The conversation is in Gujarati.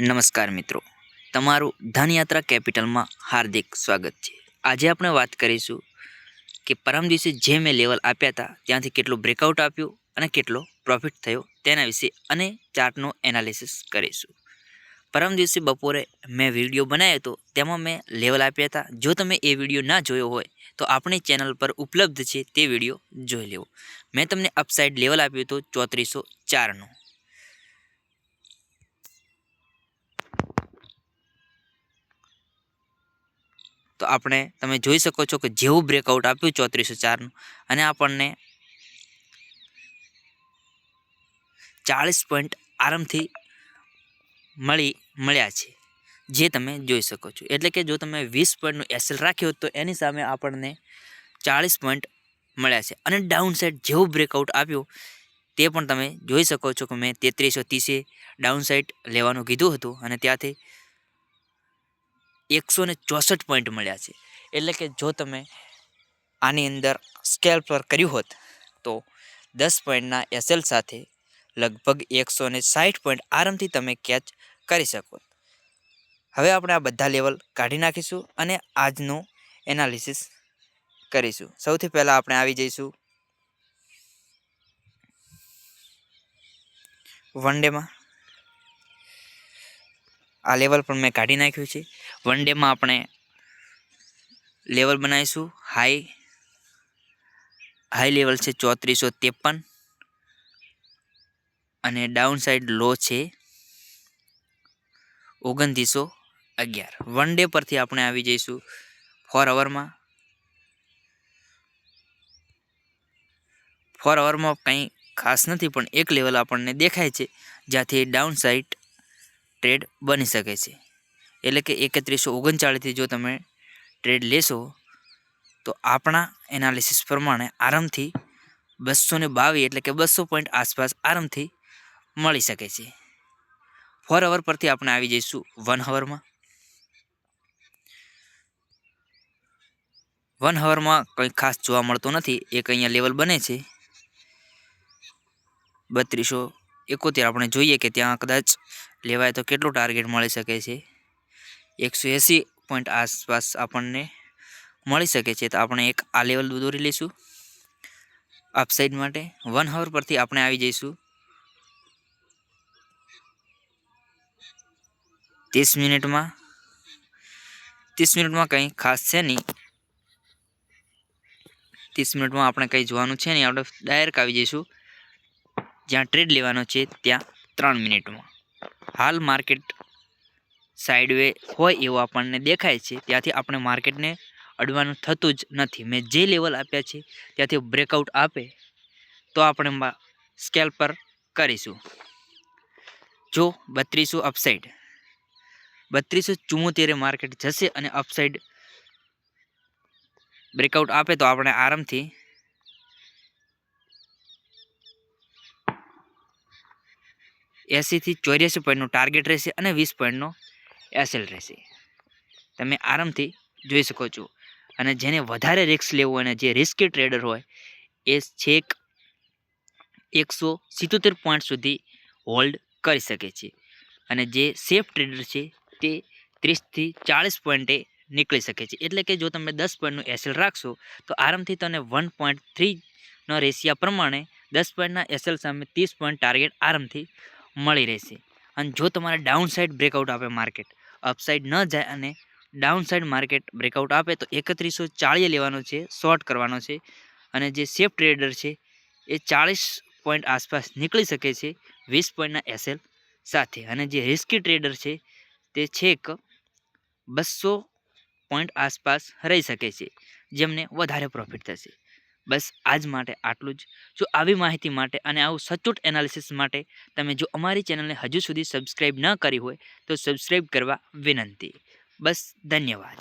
નમસ્કાર મિત્રો. તમારું ધનયાત્રા કેપિટલમાં હાર્દિક સ્વાગત છે. આજે આપણે વાત કરીશું કે પરમ દિવસે જે મેં લેવલ આપ્યા હતા, ત્યાંથી કેટલું બ્રેકઆઉટ આપ્યું અને કેટલો પ્રોફિટ થયો તેના વિશે અને ચાર્ટનું એનાલિસિસ કરીશું. પરમ દિવસે બપોરે મેં વીડિયો બનાવ્યો હતો, તેમાં મેં લેવલ આપ્યા હતા. જો તમે એ વીડિયો ના જોયો હોય, તો આપણી ચેનલ પર ઉપલબ્ધ છે તે વીડિયો જોઈ લેવો. મેં તમને અપસાઇડ લેવલ આપ્યું હતું ચોત્રીસો ચારનું. તો આપણે, તમે જોઈ શકો છો કે જેવું બ્રેકઆઉટ આપ્યું ચોત્રીસો ચારનું અને આપણને ચાળીસ પોઈન્ટ આરામથી મળી, મળ્યા છે, જે તમે જોઈ શકો છો. એટલે કે જો તમે વીસ પોઈન્ટનું એસએલ રાખ્યો તો એની સામે આપણને ચાળીસ પોઈન્ટ મળ્યા છે. અને ડાઉન સાઈડ જેવું બ્રેકઆઉટ આપ્યું, તે પણ તમે જોઈ શકો છો કે મેં તેત્રીસો ત્રીસે ડાઉન સાઈડ લેવાનું કીધું હતું અને ત્યાંથી એકસો ને ચોસઠ પોઈન્ટ મળ્યા છે. એટલે કે જો તમે આની અંદર સ્કેલ પર કર્યું હોત, તો દસ પોઈન્ટના એસએલ સાથે લગભગ એકસો ને સાઠ પોઈન્ટ આરામથી તમે કેચ કરી શકો. હવે આપણે આ બધા લેવલ કાઢી નાખીશું અને આજનું એનાલિસિસ કરીશું. સૌથી પહેલાં આપણે આવી જઈશું. વન ડેમાં. આ લેવલ પણ મેં કાઢી નાખ્યું છે. વન ડેમાં આપણે લેવલ બનાવીશું. હાઈ હાઈ લેવલ છે ચોત્રીસો ત્રેપન. અને ડાઉન સાઈડ લો છે ઓગણત્રીસો અગિયાર. વન ડે પરથી આપણે આવી જઈશું ફોર અવરમાં ફોર અવરમાં કંઈ ખાસ નથી, પણ એક લેવલ આપણને દેખાય છે, જ્યાંથી ડાઉન સાઈડ ટ્રેડ બની શકે છે. એટલે કે એકત્રીસો ઓગણચાળીસથી જો તમે ટ્રેડ લેશો, તો આપણા એનાલિસિસ પ્રમાણે આરામથી બસો ને બાવીસ એટલે કે બસો પોઈન્ટ આસપાસ આરામથી મળી શકે છે. ફોર અવર પરથી આપણે આવી જઈશું વન હવરમાં વન હવરમાં કંઈ ખાસ જોવા મળતું નથી, એક અહીંયા લેવલ બને છે. બત્રીસો એકોતેર આપણે જોઈએ કે ત્યાં કદાચ લેવાય તો કેટલું ટાર્ગેટ મળી શકે છે. એકસો એંસી પોઈન્ટ આસપાસ આપણને મળી શકે છે. તો આપણે એક આ લેવલ દોરી લઈશું. અપસાઇડ માટે વન હવર પરથી આપણે આવી જઈશું. ત્રીસ મિનિટમાં ત્રીસ મિનિટમાં કંઈ ખાસ છે નહીં. ત્રીસ મિનિટમાં આપણે કંઈ જોવાનું છે નહીં. આપણે ડાયરેક્ટ આવી જઈશું. જ્યાં ટ્રેડ લેવાનો છે ત્યાં ત્રણ મિનિટમાં. હાલ માર્કેટ સાઈડવે હોય એવું આપણને દેખાય છે. ત્યાંથી આપણે માર્કેટને અડવાનું થતું જ નથી. મેં જે લેવલ આપ્યા છે, ત્યાંથી બ્રેકઆઉટ આપે તો આપણે સ્કેલ પર કરીશું. જો બત્રીસો અપસાઇડ બત્રીસો ચુમ્મોતેરે માર્કેટ જશે અને અપસાઇડ બ્રેકઆઉટ આપે તો આપણે આરામથી એંસીથી ચોર્યાસી પોઈન્ટનું ટાર્ગેટ રહેશે અને વીસ પોઈન્ટનો એસએલ રહેશે. તમે આરામથી જોઈ શકો છો. અને જેને વધારે રિસ્ક લેવું અને જે રિસ્કી ટ્રેડર હોય, એ છેક એકસો સિત્તોતેર પોઈન્ટ સુધી હોલ્ડ કરી શકે છે. અને જે સેફ ટ્રેડર છે, તે ત્રીસથી ચાળીસ પોઈન્ટે નીકળી શકે છે. એટલે કે જો તમે દસ પોઈન્ટનું એસએલ રાખશો, તો આરામથી તમને વન પોઈન્ટ થ્રીનો રેશિયા પ્રમાણે દસ પોઈન્ટના એસએલ સામે ત્રીસ પોઈન્ટ ટાર્ગેટ આરામથી મળી રહેશે. અને જો તમારે ડાઉન સાઇડ બ્રેકઆઉટ આપે માર્કેટ અપસાઇડ ન જાય અને ડાઉન સાઈડ માર્કેટ બ્રેકઆઉટ આપે, તો એકત્રીસો ચાળીએ લેવાનો છે શોર્ટ કરવાનો છે. અને જે સેફ ટ્રેડર છે, એ ચાળીસ પોઈન્ટ આસપાસ નીકળી શકે છે, વીસ પોઈન્ટના એસએલ સાથે. અને જે રિસ્કી ટ્રેડર છે, તે છેક બસો પોઈન્ટ આસપાસ રહી શકે છે, જેમને વધારે પ્રોફિટ થશે. બસ આજ માટે આટલું જ. જો આવી માહિતી માટે અને આવું સચોટ એનાલિસિસ માટે તમે જો અમારી ચેનલને હજુ સુધી સબસ્ક્રાઈબ ન કરી હોય તો સબસ્ક્રાઈબ કરવા વિનંતી. બસ ધન્યવાદ.